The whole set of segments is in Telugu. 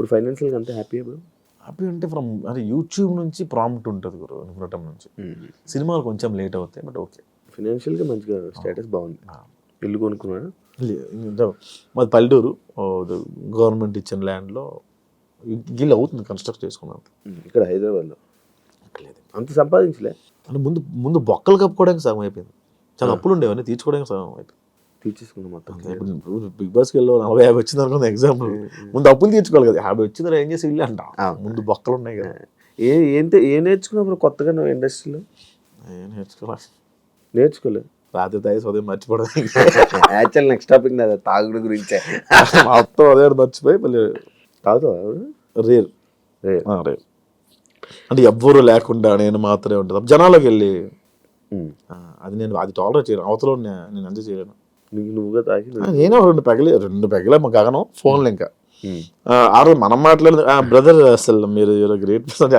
ఇప్పుడు ఫైనాన్షియల్గా అంత హ్యాపీ ఇప్పుడు హ్యాపీ అంటే ఫ్రమ్ అంటే యూట్యూబ్ నుంచి ప్రాంప్ట్ ఉంటుంది గురు వినటం నుంచి. సినిమాలు కొంచెం లేట్ అవుతాయి బట్ ఓకే ఫైనాన్షియల్గా మంచిగా స్టేటస్ బాగుంది. ఇల్లు కొనుక్కున్నాడా? మాది పల్లెటూరు. గవర్నమెంట్ ఇచ్చిన ల్యాండ్లో గిల్ అవుతుంది కన్స్ట్రక్ట్ చేసుకున్నాను ఇక్కడ హైదరాబాద్లో. లేదు. అంత సంపాదించలే? అంటే ముందు ముందు బొక్కలు కప్పుకోవడానికి సగం అయిపోయింది. చాలా అప్పులు ఉండేవన్నీ తీర్చుకోవడానికి సగం అయిపోయింది. తీర్చేసుకున్నా మొత్తం ఇప్పుడు బిగ్ బాస్కి వెళ్ళి నలభై యాభై వచ్చింది అనుకుంది ఎగ్జాంపుల్ ముందు అప్పులు తీర్చుకోవాలి కదా యాభై వచ్చింది ఏం చేసి ఇల్లు అంట. ముందు బొక్కలు ఉన్నాయి కదా. ఏ ఏంటి ఏ నేర్చుకున్నప్పుడు కొత్తగా నువ్వు ఇండస్ట్రీలో? ఏం నేర్చుకోవాలి? నేర్చుకోలేదు రాత్రి తాగి ఉదయం మర్చిపోవడం యాక్చువల్ నెక్స్ట్ టాపిక్ నాది తాగుడు గురించే. మొత్తం అదే మర్చిపోయి మళ్ళీ తాగుతావా? రేర్. రే రేర్. అంటే ఎవ్వరు లేకుండా నేను మాత్రమే ఉంటుంది జనాలకు వెళ్ళి. అది నేను అది టాలరేట్ చేయను. అవతల నేను ఎంజాయ్ చేయలేను. నీకు నువ్వుగా తాగి నేనే రెండు పెగలే రెండు పెగలే మా గగనం ఫోన్లు ఇంకా. ఆ రోజు మనం మాట్లాడింది బ్రదర్ అసలు మీరు గ్రేట్ పర్సన్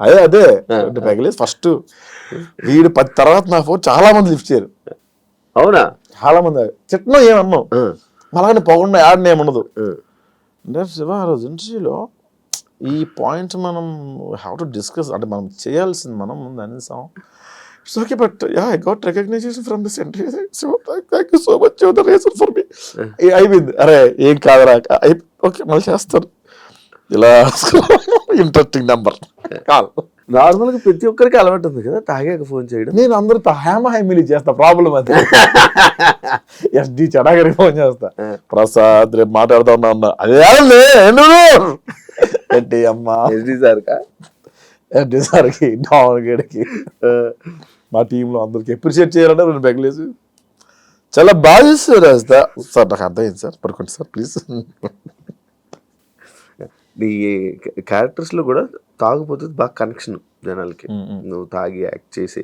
అదే అదే రెండు పెగలే ఫస్ట్ వీడు పది తర్వాత నా ఫోన్ చాలా మంది లిఫ్ట్ చేయరు. అవునా? చాలా మంది చిట్నం ఏమన్నాం మళ్ళీ పొగండి యాడ్ ఆ. అంటే శివ ఆ రోజు ఇంటర్వ్యూలో ఈ పాయింట్ మనం హ్యావ్ టు డిస్కస్ అంటే మనం చేయాల్సింది మనం ముందు అనేసాం it's okay but yeah I got recognization from the center so thank you so much the reason for me అయిపోయింది అరే ఏం కాదురా ఓకే మళ్ళీ చేస్తాను ఇలా ఇంట్రెస్టింగ్ నెంబర్ కాల్ నార్మల్గా ప్రతి ఒక్కరికి అలవాటు ఉంది కదా తాగాక ఫోన్ చేయడం. నేను అందరితో హ్యామ హైమిలి చేస్తా ప్రాబ్లం అది. ఎస్డి చడాగరికి ఫోన్ చేస్తా. ప్రసాద్ రేపు మాట్లాడుతా ఉన్నా ఉన్నా అదే ఏంటి అమ్మా? ఎస్డి సార్ కా? ఎస్డి సార్కి డాన్ గడికి మా టీంలో అందరికి అప్రిషియేట్ చేయాలంటే రెండు బెగలేసి చాలా బాగా చేస్తారు రాస్తా సార్ నాకు అర్థమైంది సార్. పడుకోండి సార్ ప్లీజ్ నీ క్యారెక్టర్స్లో కూడా తాగుపోతే బాగా కనెక్షన్ జనాలకి. నువ్వు తాగి యాక్ట్ చేసే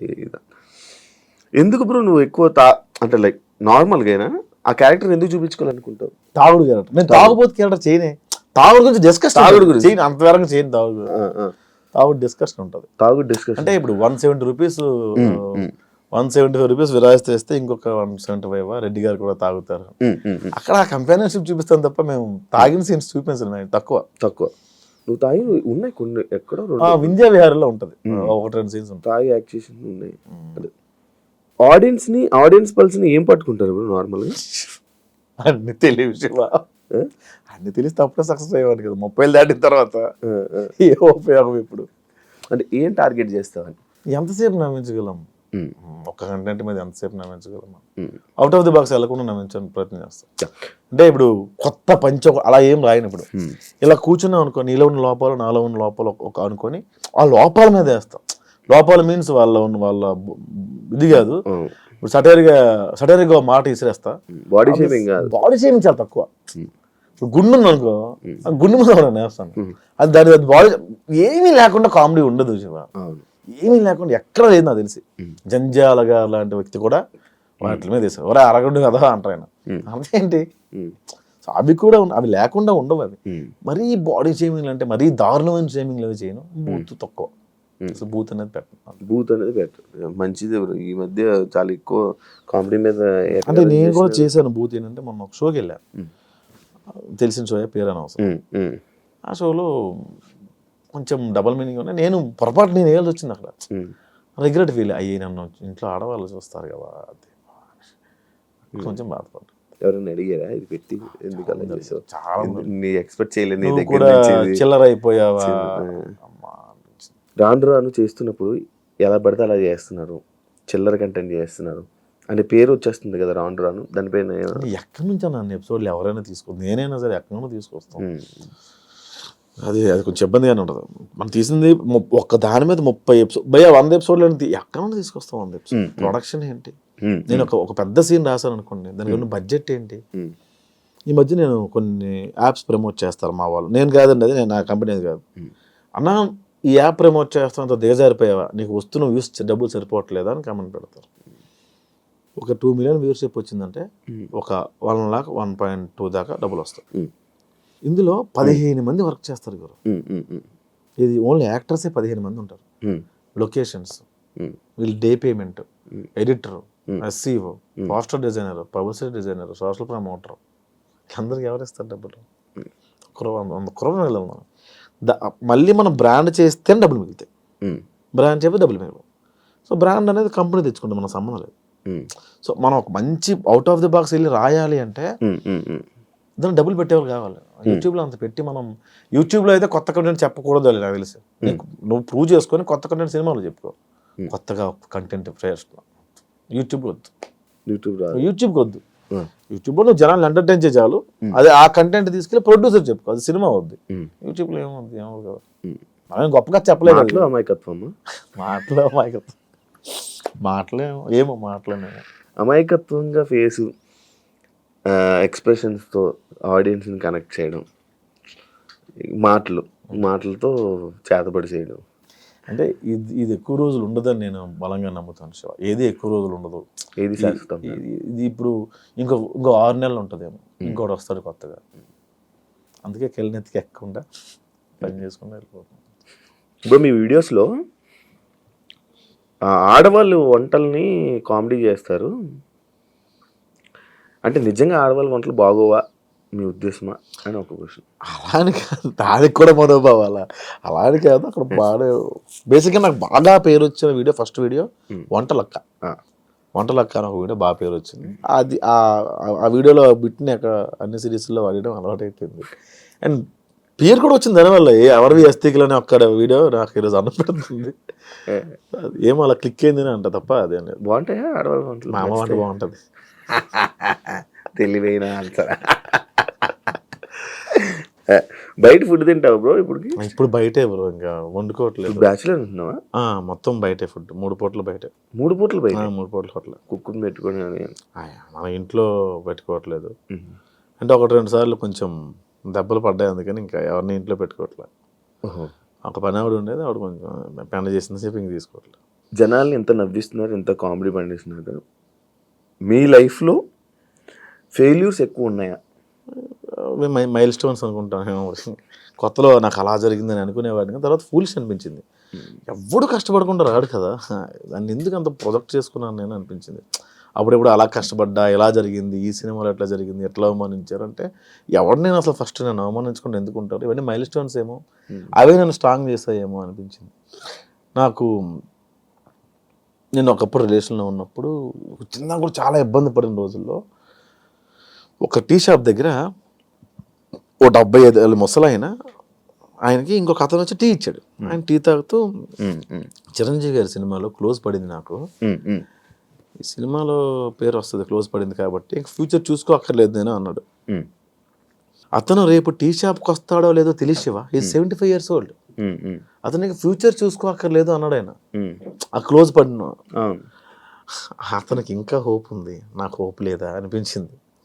ఎందుకు బ్రో నువ్వు ఎక్కువ తా అంటే లైక్ నార్మల్ గానా? ఆ క్యారెక్టర్ ఎందుకు చూపించుకోవాలనుకుంటావు? తాగుడు క్యారెక్టర్ నేను తాగుబోతు క్యారెక్టర్ చేయనే. తాగుడు గురించి డిస్కస్ తాగుడు గురించి. చేయను అంతవరకు చేయను తాగుడు. తాగుడు డిస్కషన్ ఉంటుంది. తాగు డిస్కషన్ అంటే ఇప్పుడు one seventy rupees. One seventy five rupees విరాయిస్తే ఇస్తే ఇంకొక వన్ సెవెంటీ ఫైవ్ రెడ్డి గారు కూడా తాగుతారు. అక్కడ కంపానియన్షిప్ చూపిస్తాం తప్ప మేము తాగిన సీన్స్ చూపించడం మేము తక్కువ. తక్కువ. నువ్వు తాగి ఉన్నాయి కొన్ని ఎక్కడో ఆ, వింధ్యా విహారంలో ఉంటుంది. ఒకటి రెండు సీన్స్ ఉంటాయి. తాగి యాక్ట్ చేసి ఉన్నాయి. ఆడియన్స్ని ఆడియన్స్ పల్స్ని ఏం పట్టుకుంటారు ఇప్పుడు నార్మల్గా? అన్ని శివ. ఆ? అన్ని తెలిస్తే అప్పుడే సక్సెస్ అయ్యేవాడు కదా. ముప్పై దాటిన తర్వాత. ఏ ఉపయోగం ఇప్పుడు? అంటే ఏం టార్గెట్ చేస్తావని? ఎంతసేపు నమ్మించగలం? ఒక్క కంటెంట్ మీద ఎంతసేపు నమ్మించగలం. అవుట్ ఆఫ్ ది బాక్స్ వెళ్ళకుండా నమ్మించడానికి ప్రయత్నం చేస్తాం. అంటే ఇప్పుడు కొత్త పంచ అలా ఏం రాయను ఇప్పుడు. ఇలా కూర్చున్నాం అనుకో నీలో ఉన్న లోపాలు నాలో ఉన్న లోపాలు ఒక- ఒక అనుకొని ఆ లోపాల మీద వేస్తాం. లోపాలు మీన్స్ వాళ్ళ ఉన్న వాళ్ళ ఇది కాదు. ఇప్పుడు సటైర్గా సటైర్గా మాట ఇసిరేస్తా. బాడీ షేమింగ్ కాదు. బాడీ షేమింగ్ చాలా తక్కువ. గుండు అనుకో ఆ గుండు మీద కూడా నేస్తాను. అది దాని బాడీ ఏమీ లేకుండా కామెడీ ఉండదు శివ. ఏమీ లేకుండా ఎక్కడ లేదు నాకు తెలిసి. ఉమ్. జంజాలగా లాంటి వ్యక్తి కూడా వాటి మీద వేసారు ఒరే అరగండు కదా అంటారు ఆయన. అంతేంటి అవి కూడా అవి లేకుండా ఉండవు అవి. మరీ బాడీ షేమింగ్ అంటే మరీ దారుణమైన షేమింగ్ అవి చేయను. బూత్ తక్కువ. అసలు బూత్ అనేది పెట్టను. బూత్ అనేది బెటర్ మంచిది ఈ మధ్య చాలా ఎక్కువ కామెడీ మీద అంటే నేను కూడా చేశాను బూత్ ఏంటంటే మొన్న ఒక షోకి వెళ్ళాను. తెలిసిన షో పేరు అని అవసరం ఉమ్, ఉమ్, ఆ షోలో కొంచెం డబల్ మీనింగ్ ఉన్నాయి. నేను పొరపాటు నేను వేయాల్సి వచ్చింది అక్కడ. రిగ్రెట్ ఫీల్ అయ్యి నన్ను ఇంట్లో ఆడవాళ్ళు చూస్తారు కదా అది కొంచెం బాధపడ్డా ఎవరైనా అడిగారా? ఇది పెట్టి ఎందుకు చాలా నీ ఎక్స్పెక్ట్ చేయలేదు నీ దగ్గర. చిల్లర అయిపోయావా. రాను రాను చేస్తున్నప్పుడు ఎలా పడితే అలా చేస్తున్నారు. చిల్లర కంటెంట్ చేస్తున్నారు. అంటే పేరు వచ్చేస్తుంది కదా రాను రాను. దానిపైన ఎక్కడి నుంచి నన్ను ఎపిసోడ్లు ఎవరైనా తీసుకో నేనైనా సరే ఎక్కడి నుండి తీసుకొస్తాం. ఉమ్, అది అది కొంచెం ఇబ్బందిగానే ఉంటుంది. మనం తీసింది ఒక్క దాని మీద ముప్పై ఎపిసోడ్ భయ వంద ఎపిసోడ్లు ఏంటి? ఎక్కడ నుండి తీసుకొస్తాం వంద ఎపిసోడ్. ప్రొడక్షన్ ఏంటి? నేను ఒక ఒక పెద్ద సీన్ రాశాను అనుకోండి. దానికి ఉన్న బడ్జెట్ ఏంటి? ఈ మధ్య నేను కొన్ని యాప్స్ ప్రమోట్ చేస్తారు మా వాళ్ళు. నేను కాదండి అది నేను నా కంపెనీ కాదు. ఉమ్. అన్న ఈ యాప్ ప్రమోట్ చేస్తానంత దిగజారిపోయావా? నీకు వస్తున్న వ్యూస్ డబ్బులు సరిపోవట్లేదా అని కామెంట్ పెడతారు. ఒక టూ మిలియన్ వ్యూవర్షిప్ వచ్చిందంటే ఒక one lakh one point two దాకా డబ్బులు వస్తాయి. ఇందులో పదిహేను మంది వర్క్ చేస్తారు గురు ఇది ఓన్లీ యాక్టర్సే పదిహేను మంది ఉంటారు. లొకేషన్స్ వీళ్ళు day payment. Editor. SEO. Poster designer publicity designer social promoter అందరికి ఎవరు ఇస్తారు డబ్బులు? కురవ కురవ మనం. మళ్ళీ మనం బ్రాండ్ చేస్తేనే డబ్బులు మిగులుతాయి. బ్రాండ్ చేస్తే డబ్బులు మిగలవు. సో బ్రాండ్ అనేది కంపెనీ తెచ్చుకుంటే మన సంబంధం లేదు. సో మనం ఒక మంచి అవుట్ ఆఫ్ ది బాక్స్ వెళ్ళి రాయాలి అంటే. దానికి డబ్బులు పెట్టేవాళ్ళు కావాలి. యూట్యూబ్లో అంత పెట్టి మనం యూట్యూబ్లో అయితే కొత్త కంటెంట్ చెప్పకూడదు అని నాకు తెలిసి. నువ్వు ప్రూవ్ చేసుకొని కొత్త కంటెంట్ సినిమాలో చెప్పుకో. కొత్తగా కంటెంట్ యూట్యూబ్ వద్దు. యూట్యూబ్ యూట్యూబ్కి వద్దు. యూట్యూబ్లో నువ్వు జనాలు ఎంటర్టైన్ చేయ చాలు. అదే ఆ కంటెంట్ తీసుకెళ్ళి ప్రొడ్యూసర్ చెప్పుకో. అది సినిమా వద్దు. యూట్యూబ్లో ఏమవుద్ది ఏమవుతుంది. మనం గొప్పగా చెప్పలేదు మాటలు అమాయకత్వమా? మాటలు మాయకత్వం మాటలేమో ఏమో మాటలేమో అమాయకత్వంగా ఫేసు ఎక్స్ప్రెషన్స్తో ఆడియన్స్ని కనెక్ట్ చేయడం. మాటలు మాటలతో చేతబడి చేయడం. అంటే ఇది ఇది ఎక్కువ రోజులు ఉండదని నేను బలంగా నమ్ముతాను శివ. ఏది ఎక్కువ రోజులు ఉండదు. ఏది ఇది ఇప్పుడు ఇంకో ఇంకో ఆరు నెలలు ఉంటుందేమో. ఇంకోటి వస్తాడు కొత్తగా. అందుకే కెళ్ళనెత్తికి ఎక్కకుండా పని చేసుకుంటూ వెళ్ళిపోతాం. ఇప్పుడు మీ వీడియోస్లో ఆడవాళ్ళు వంటల్ని కామెడీ చేస్తారు. అంటే నిజంగా ఆడవాళ్ళ వంటలు బాగోవా? మీ ఉద్దేశమా? అని ఒక క్వశ్చన్ అలా అని కాదు. దానికి కూడా మనోభావం అలా అలా అని కాదు. అక్కడ బాగా బేసిక్గా నాకు బాగా పేరు వచ్చిన వీడియో ఫస్ట్ వీడియో వంటలక్క. వంటలక్క అని ఒక వీడియో బాగా పేరు వచ్చింది అది ఆ వీడియోలో బిట్ని అక్కడ అన్ని సిరీస్లో వాడడం అలవాటు అయిపోయింది అండ్ పేరు కూడా వచ్చింది దానివల్ల ఏ ఎవరివి అస్థికులని ఒక్కడ వీడియో నాకు ఈరోజు అన్నం పెడుతుంది ఏమో అలా క్లిక్ అయింది అని అంట తప్ప అదేం బాగుంటాయా? ఆడవాళ్ళ మా అమ్మ వంట బాగుంటుంది. తెలివైన ఆన్సర్. బయట ఫుడ్ తింటావు బ్రో ఇప్పటికి? ఇప్పుడు బయటే బ్రో ఇంకా వండుకోవట్లేదు. బ్యాచులర్ ఉంటున్నావా? మొత్తం బయటే ఫుడ్ మూడు పూటలు బయటే. మూడు పూటలు బయట? మూడు పూటలు హోటల్. కుక్కుని పెట్టుకొని అని మన ఇంట్లో పెట్టుకోవట్లేదు. అంటే ఒకటి రెండు సార్లు కొంచెం దెబ్బలు పడ్డాయి అందుకని ఇంకా ఎవరిని ఇంట్లో పెట్టుకోవట్లేదు. ఒక పని ఆవిడ ఉండేది ఆవిడ కొంచెం పెండ చేసిన సేపు ఇంక తీసుకోవట్లేదు జనాల్ని ఎంత నవ్విస్తున్నారు ఎంత కామెడీ పండిస్తున్నారు. మీ లైఫ్లో ఫెయిల్యూర్స్ ఎక్కువ ఉన్నాయా? అవి మై మైల్ స్టోన్స్ అనుకుంటాను కొత్తలో నాకు అలా జరిగిందని అనుకునేవాడిని తర్వాత ఫూలిష్ అనిపించింది. ఎవడు కష్టపడకుండా రాడు కదా. దాన్ని ఎందుకు అంత ప్రొజెక్ట్ చేసుకున్నాను నేను అనిపించింది. అప్పుడెప్పుడు అలా కష్టపడ్డా ఎలా జరిగింది ఈ సినిమాలో ఎట్లా జరిగింది ఎట్లా అవమానించారు అంటే ఎవరిని నేను అసలు ఫస్ట్ నేను అవమానించుకుంటే ఎందుకు ఉంటారు? ఇవన్నీ మైల్ స్టోన్స్ ఏమో అవే నన్ను స్ట్రాంగ్ చేస్తాయేమో అనిపించింది. నాకు నేను ఒకప్పుడు రిలేషన్లో ఉన్నప్పుడు చిన్న కూడా చాలా ఇబ్బంది పడిన రోజుల్లో ఒక టీ షాప్ దగ్గర ఓ డెబ్బై ఐదు ఏళ్ళ ముసలాయన ఆయనకి ఇంకొక అతను వచ్చి టీ ఇచ్చాడు. ఆయన టీ తాగుతూ చిరంజీవి గారి సినిమాలో క్లోజ్ పడింది నాకు. ఈ సినిమాలో పేరు వస్తుంది క్లోజ్ పడింది కాబట్టి ఇంక ఫ్యూచర్ చూసుకో అక్కర్లేదు నేను అన్నాడు. అతను రేపు టీ షాప్కి వస్తాడో లేదో తెలిసివా ఈ సెవెంటీ ఫైవ్ ఇయర్స్ ఓల్డ్ అతనికి ఫ్యూచర్ చూసుకో అక్కర్లేదు అన్నాడు ఆయన. ఆ క్లోజ్ పడిన అతనికి ఇంకా హోప్ ఉంది. నాకు హోప్ లేదా అనిపించింది.